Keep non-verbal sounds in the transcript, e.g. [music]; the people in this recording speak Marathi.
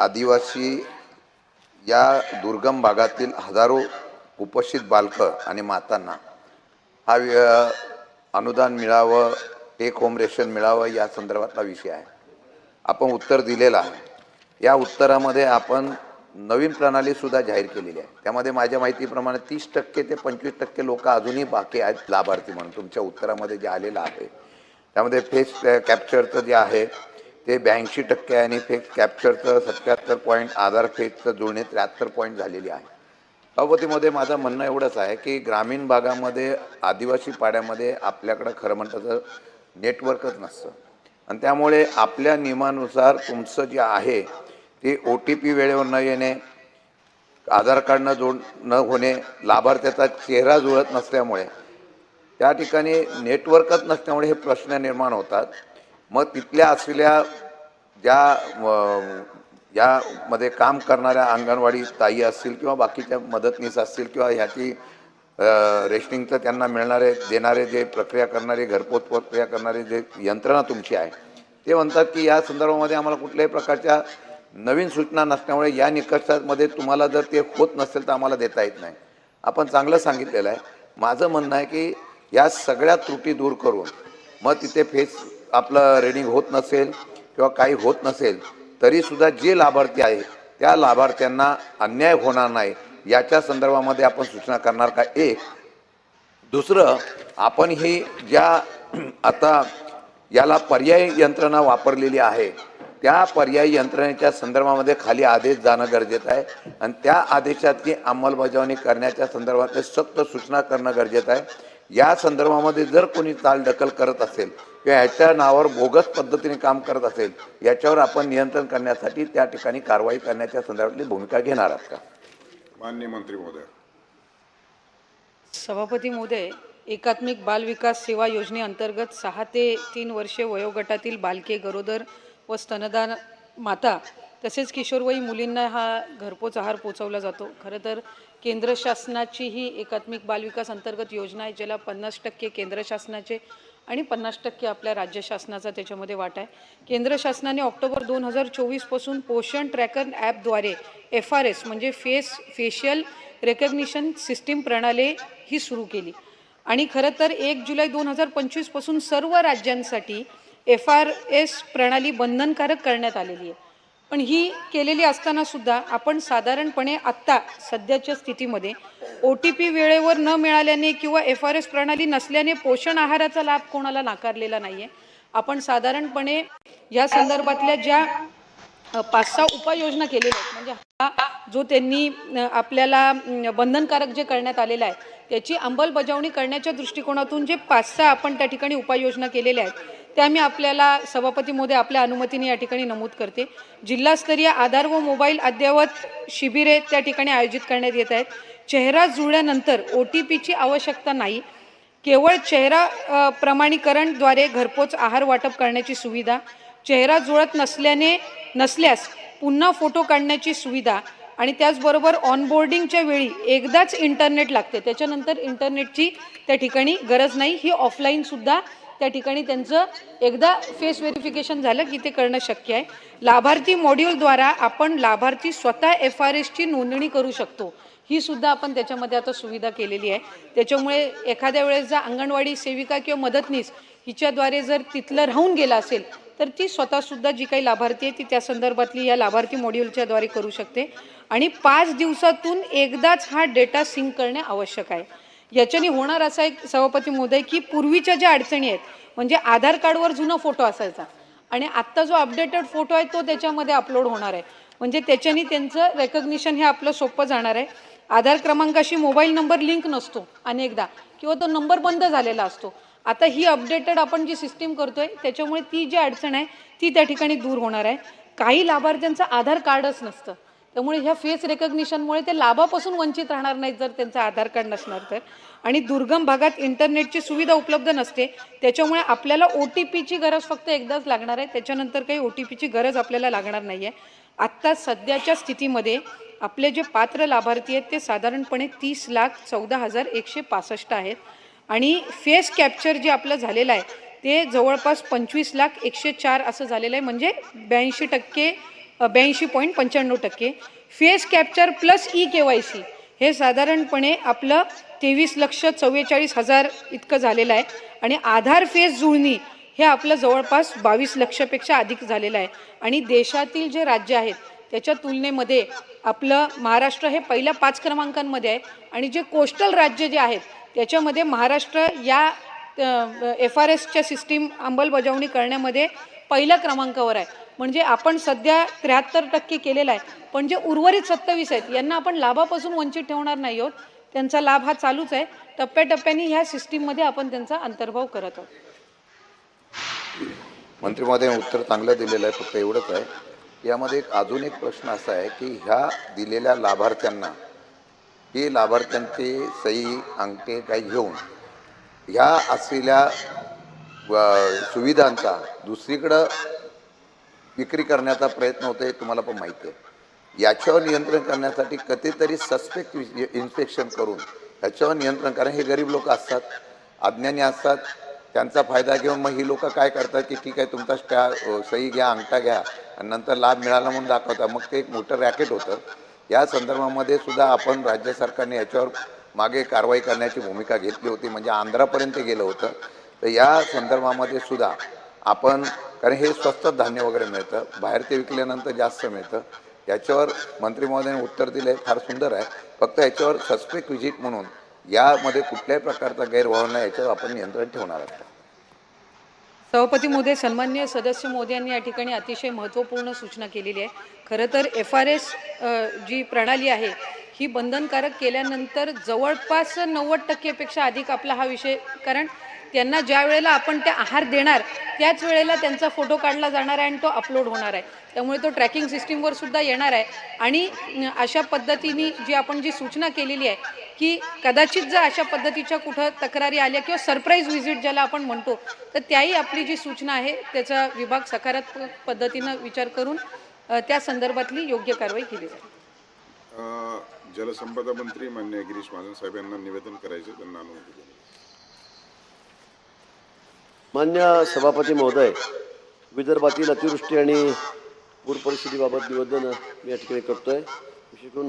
आदिवासी या दुर्गम भागातील हजारो उपस्थित बालकं आणि मातांना हा अनुदान मिळावं टेक होम रेशन मिळावं या संदर्भातला विषय आहे. आपण उत्तर दिलेलं आहे. या उत्तरामध्ये आपण नवीन प्रणालीसुद्धा जाहीर केलेली आहे. त्यामध्ये माझ्या माहितीप्रमाणे तीस टक्के ते पंचवीस टक्के लोक अजूनही बाकी आहेत लाभार्थी म्हणून. तुमच्या उत्तरामध्ये जे आलेलं आहे. त्यामध्ये फेस कॅप्चरचं जे आहे ते ब्याऐंशी टक्के आणि फेक कॅप्चरचं सत्याहत्तर पॉईंट आधार फेकचं जुळणे त्र्याहत्तर पॉईंट झालेली आहे. अवतीमध्ये माझं म्हणणं एवढंच आहे की ग्रामीण भागामध्ये आदिवासी पाड्यामध्ये आपल्याकडं खरं म्हणतं तर नेटवर्कच नसतं. आणि त्यामुळे आपल्या नियमानुसार तुमचं जे आहे ते ओ टी पी वेळेवर न येणे आधार कार्ड न जोड न होणे लाभार्थ्याचा चेहरा जुळत नसल्यामुळे त्या ठिकाणी नेटवर्कच नसल्यामुळे हे प्रश्न निर्माण होतात. मग तिथल्या असलेल्या ज्या यामध्ये काम करणाऱ्या अंगणवाडी ताई असतील किंवा बाकीच्या मदतनीस असतील किंवा ह्याची रेशनिंगचं त्यांना मिळणारे देणारे जे प्रक्रिया करणारे घरपोच प्रक्रिया करणारे जे यंत्रणा तुमची आहे ते म्हणतात की या संदर्भामध्ये आम्हाला कुठल्याही प्रकारच्या नवीन सूचना नसल्यामुळे या निकषामध्ये तुम्हाला जर ते होत नसेल तर आम्हाला देता येत नाही. आपण चांगलं सांगितलेलं आहे. माझं म्हणणं आहे की या सगळ्या त्रुटी दूर करून मग तिथे फेस आपलं रेडिंग होत नसेल किंवा काही होत नसेल तरीसुद्धा जे लाभार्थी आहे त्या लाभार्थ्यांना अन्याय होणार नाही. याच्या संदर्भामध्ये आपण सूचना करणार का? एक दुसरं आपण ही ज्या [clears throat] आता याला पर्यायी यंत्रणा वापरलेली आहे त्या पर्यायी यंत्रणेच्या संदर्भामध्ये खाली आदेश जाणं गरजेचं आहे आणि त्या आदेशाची अंमलबजावणी करण्याच्या संदर्भातले सक्त सूचना करणं गरजेचं आहे. या संदर्भामध्ये जर कोणी चालढकल करत असेल किंवा ह्याच्या नावावर बोगस पद्धतीने काम करत असेल याच्यावर आपण नियंत्रण करण्यासाठी त्या ठिकाणी कारवाई करण्याच्या संदर्भातली भूमिका घेणार आहात का? माननीय मंत्री महोदय. सभापती महोदय एकात्मिक बाल विकास सेवा योजनेअंतर्गत सहा ते तीन वर्षे वयोगटातील बालके गरोदर व स्तनदान माता तसेच किशोरवयी मुलींना हा घरपोच आहार पोचवला जातो. खरं तर केंद्र शासनाची ही एकात्मिक बालविकास अंतर्गत योजना आहे ज्याला पन्नास टक्के केंद्र शासनाचे आणि पन्नास टक्के आपल्या राज्य शासनाचा त्याच्यामध्ये वाटा आहे. केंद्र शासनाने ऑक्टोबर दोन हजार चोवीसपासून पोषण ट्रॅकर ॲपद्वारे एफ आर एस म्हणजे फेस फेशियल रेकग्निशन सिस्टीम प्रणाली ही सुरू केली. आणि खरं तर एक जुलै दोन हजार पंचवीसपासून सर्व राज्यांसाठी एफ आर एस प्रणाली बंधनकारक करण्यात आलेली आहे. पण ही केलेली असताना सुद्धा आपण साधारणपणे आत्ता सध्याच्या स्थितीमध्ये ओ टी पी वेळेवर न मिळाल्याने किंवा एफ आर एस प्रणाली नसल्याने पोषण आहाराचा लाभ कोणाला नाकारलेला नाही आहे आपण साधारणपणे या संदर्भातल्या ज्या पाच सहा उपाययोजना केलेल्या आहेत म्हणजे हा जो त्यांनी आपल्याला बंधनकारक जे करण्यात आलेलं आहे त्याची अंमलबजावणी करण्याच्या दृष्टिकोनातून जे पाच सहा आपण त्या ठिकाणी उपाययोजना केलेल्या आहेत त्या मी आपल्याला सभापती मोदी आपल्या अनुमतीने या ठिकाणी नमूद करते. जिल्हास्तरीय आधार व मोबाईल अद्ययावत शिबिरे त्या ठिकाणी आयोजित करण्यात येत आहेत. चेहरा जुळल्यानंतर ओ टी पीची आवश्यकता नाही. केवळ चेहरा प्रमाणीकरणद्वारे घरपोच आहार वाटप करण्याची सुविधा चेहरा जुळत नसल्याने नसल्यास पुन्हा फोटो काढण्याची सुविधा आणि त्याचबरोबर ऑनबोर्डिंगच्या वेळी एकदाच इंटरनेट लागते. त्याच्यानंतर इंटरनेटची त्या ठिकाणी गरज नाही. ही ऑफलाईनसुद्धा त्या ठिकाणी त्यांचं एकदा फेस व्हेरिफिकेशन झालं की ते करणं शक्य आहे. लाभार्थी मॉड्यूलद्वारा आपण लाभार्थी स्वतः एफ आर एसची नोंदणी करू शकतो. ही सुद्धा आपण त्याच्यामध्ये आता सुविधा केलेली आहे. त्याच्यामुळे एखाद्या वेळेस जर अंगणवाडी सेविका किंवा मदतनीस हिच्याद्वारे जर तिथलं राहून गेलं असेल तर ती स्वतःसुद्धा जी काही लाभार्थी आहे ती त्या संदर्भातली या लाभार्थी मॉड्यूलच्याद्वारे करू शकते. आणि पाच दिवसातून एकदाच हा डेटा सिंक करणे आवश्यक आहे. याच्याने होणार असा एक सभापती महोदय की पूर्वीच्या ज्या अडचणी आहेत म्हणजे आधार कार्डवर जुना फोटो असायचा आणि आत्ता जो अपडेटेड फोटो आहे तो त्याच्यामध्ये अपलोड होणार आहे. म्हणजे त्याच्याने त्यांचं रेकग्निशन हे आपलं सोपं जाणार आहे. आधार क्रमांकाशी मोबाईल नंबर लिंक नसतो अनेकदा किंवा तो नंबर बंद झालेला असतो. आता ही अपडेटेड आपण जी सिस्टीम करतोय त्याच्यामुळे ती जी अडचण आहे ती त्या ठिकाणी दूर होणार आहे. काही लाभार्थ्यांचं आधार कार्डच नसतं. त्यामुळे ह्या फेस रेकग्निशनमुळे ते लाभापासून वंचित राहणार नाहीत जर त्यांचं आधार कार्ड नसणार तर. आणि दुर्गम भागात इंटरनेटची सुविधा उपलब्ध नसते त्याच्यामुळे आपल्याला ओ टी पीची गरज फक्त एकदाच लागणार आहे. त्याच्यानंतर काही ओ टी पीची गरज आपल्याला लागणार नाही आहे आत्ता सध्याच्या स्थितीमध्ये आपले जे पात्र लाभार्थी आहेत ते साधारणपणे तीस लाख चौदा हजार एकशे पासष्ट आहेत. आणि फेस कॅप्चर जे आपलं झालेलं आहे ते जवळपास पंचवीस लाख एकशे चार असं झालेलं आहे. म्हणजे ब्याऐंशी टक्के ब्याऐंशी पॉईंट पंच्याण्णव टक्के. Face capture plus E K Y C हे साधारणपणे आपलं तेवीस लक्ष चव्वेचाळीस हजार इतकं झालेलं आहे. आणि आधार फेस जुळणी हे आपलं जवळपास बावीस लक्षपेक्षा अधिक झालेलं आहे. आणि देशातील जे राज्य आहेत त्याच्या तुलनेमध्ये आपलं महाराष्ट्र हे पहिल्या पाच क्रमांकांमध्ये आहे. आणि जे कोस्टल राज्य जे आहेत त्याच्यामध्ये महाराष्ट्र या एफ आर एसच्या सिस्टीम अंमलबजावणी करण्यामध्ये पहिल्या क्रमांकावर आहे. म्हणजे आपण सध्या त्र्याहत्तर टक्के केलेला आहे. पण जे उर्वरित सत्तावीस आहेत यांना आपण लाभापासून वंचित ठेवणार नाही आहोत. त्यांचा लाभ हा चालूच आहे. टप्प्याटप्प्याने ह्या सिस्टीममध्ये आपण त्यांचा अंतर्भाव करत आहोत. मंत्री महोदय उत्तर चांगलं दिलेलं आहे फक्त एवढंच आहे. यामध्ये एक अजून एक प्रश्न असा आहे की ह्या दिलेल्या लाभार्थ्यांना हे लाभार्थ्यांचे सही अंगठे काही घेऊन ह्या असलेल्या सुविधांचा दुसरीकडं विक्री करण्याचा प्रयत्न होतो हे तुम्हाला पण माहिती आहे. याच्यावर नियंत्रण करण्यासाठी कधीतरी सस्पेक्ट इन्स्पेक्शन करून याच्यावर नियंत्रण करा हे गरीब लोक असतात अज्ञानी असतात त्यांचा फायदा घेऊन मग ही लोक काय करतात की ठीक आहे तुमचा स्टॅ सही घ्या अंगठा घ्या आणि नंतर लाभ मिळाला म्हणून दाखवता. मग ते एक मोठं रॅकेट होतं. या संदर्भामध्ये सुद्धा आपण राज्य सरकारने याच्यावर मागे कारवाई करण्याची भूमिका घेतली होती म्हणजे आंध्रापर्यंत गेलं होतं. तर या संदर्भामध्ये सुद्धा आपण कारण हे स्वस्त धान्य वगैरे मिळतं बाहेर ते विकल्यानंतर जास्त मिळतं. याच्यावर मंत्री महोदयाने उत्तर दिलं फार सुंदर आहे. फक्त याच्यावर सस्पेक्ट व्हिजिट म्हणून यामध्ये कुठल्याही प्रकारचा गैरव्यवहार नाही याच्यावर आपण नियंत्रण ठेवणार आहोत. सभापती महोदय सन्मान्य सदस्य मोदयांनी या ठिकाणी अतिशय महत्त्वपूर्ण सूचना केलेली आहे. खरं तर एफ आर एस जी प्रणाली आहे ही बंधनकारक केल्यानंतर जवळपास नव्वद टक्केपेक्षा अधिक आपला हा विषय कारण त्यांना ज्या वेळेला आपण ते आहार देणार त्याच वेळेला त्यांचा फोटो काढला जाणार आहे आणि तो अपलोड होणार आहे. त्यामुळे तो ट्रॅकिंग सिस्टीमवर सुद्धा येणार आहे. आणि अशा पद्धतीने जी आपण जी सूचना केलेली आहे की कदाचित जर अशा पद्धतीच्या कुठं तक्रारी आल्या किंवा सरप्राईज व्हिजिट ज्याला आपण म्हणतो तर त्याही आपली जी सूचना आहे त्याचा विभाग सकारात्मक पद्धतीनं विचार करून त्या संदर्भातली योग्य कारवाई केली जाईल. जलसंपदा मंत्री मान्य गिरीश महाजन साहेब यांना निवेदन करायचं त्यांना अनुमती मान्य सभापती महोदय विदर्भातील अतिवृष्टी आणि पूर परिस्थितीबाबत निवेदन मी या ठिकाणी करतोय. विशेष करून